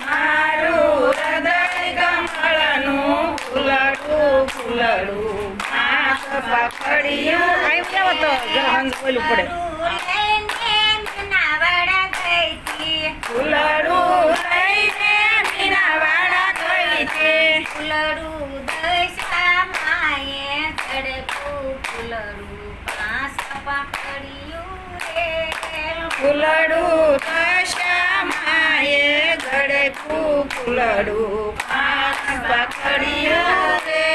મારું હૃદય ફૂલડું ફૂલડું પાંચ પાકડીયું આવ્યું તો જરા બોલવું પડે ફૂલડું લઈને મીનાવાડા ગઈ હતી ફૂલડું દશામાએ ગળકું ફૂલડું પાંચ પાકડીયું રે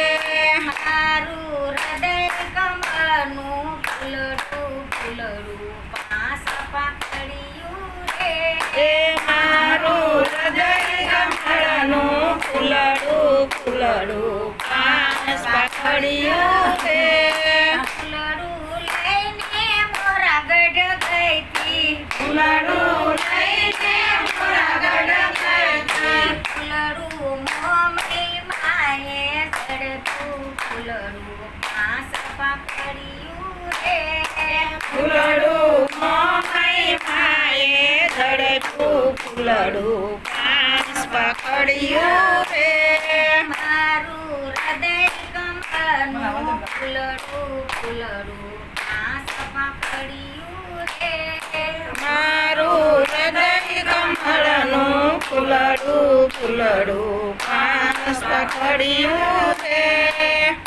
મારું હૃદય કમળનું ફૂલડું ફૂલડું પાંચ પાકડીયું રે એ લઈને મોરાગઢ કમળનું. ફૂલડું ફૂલડું પાંચ પાકડિયું રે ફૂલડું પાંચ પાકડીયું રે. મારું હૃદય કંપનું. ફૂલડું ફૂલડું પાંચ પાકડિયું ફૂલડું ફૂલડું પાનસ પાકડીયું છે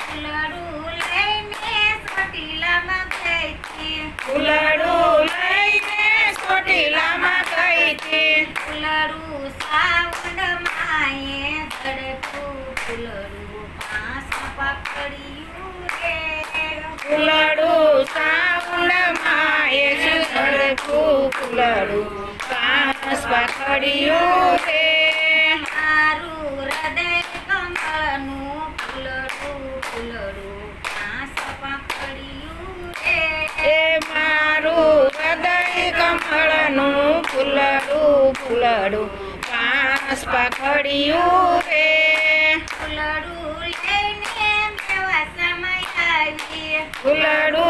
ફૂલડું લઈને સોટીલામાં ગઈ છે ફૂલડું લઈને ચોટીલામાં ગઈ હતી. ફૂલડું સાવણ માએ ધડકું ફૂલડું પાસ પકડ્યું રે. ફૂલડું સાવણ માએ ધડકું ફૂલડું પાકડીયું રે મારું હૃદય કમળનું ફૂલડું ફૂલડું પાંચ પાકડિયું રે મારું હૃદય કમળનું ફૂલડું ફૂલડું પાંચ પાકડીયું રે ફૂલડું લઈને સમય આવી ફૂલડું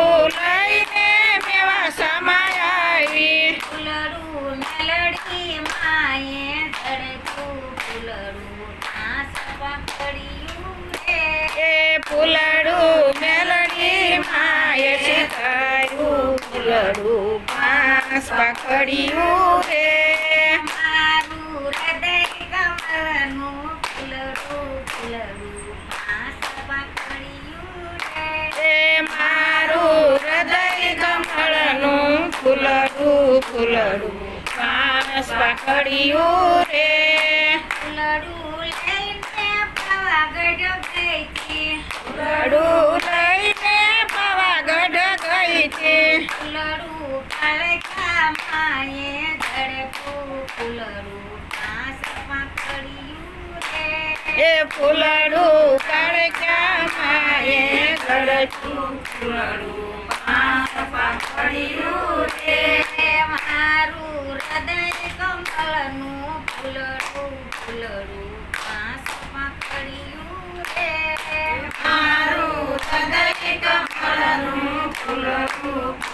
એ ફૂલડું મેલડી છે સીધાયું ફૂલડું પાંચ પાખડિયું રે. મારું હૃદય કમળનું ફૂલડું ફૂલડું પાંચ પાકડિયું રે. મારું હૃદય કમળનું ફૂલડું ફૂલડું પાંચ પાકડીયું રે. ફૂલડું ફૂલડું લઈને પાવાગઢ ગઈ હતી ફૂલડું કાળકા માએ ધડકું ફૂલડું પાંચ પાકડિયું રે. એ ફૂલડું કાળક્યા માએ ગળચું ફૂલડું પાકડીયું રે.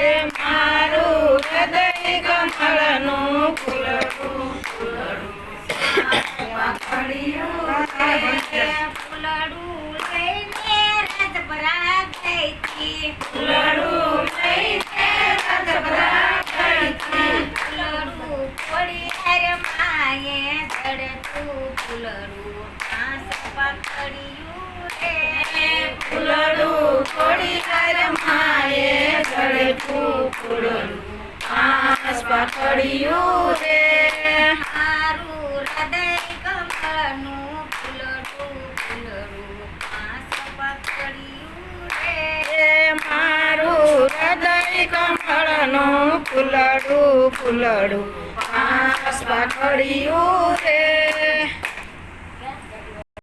મારું હૃદય કમળનું ફૂલડું ફૂલડું લઈને લઈને રજબરા ગઈ હતી ફૂલડું માએ ધડકું ફૂલડું પાંચ પાકડિયું રે ફૂલડું થોડી વાર માએ ધડકું આસ પકડ્યું રે. હારું હૃદય ફૂલડું ફૂલડું આસ પકડ્યું રે. મારું હૃદય કમળનું ફૂલડું ફૂલડું પાંચ પાકડિયું રે.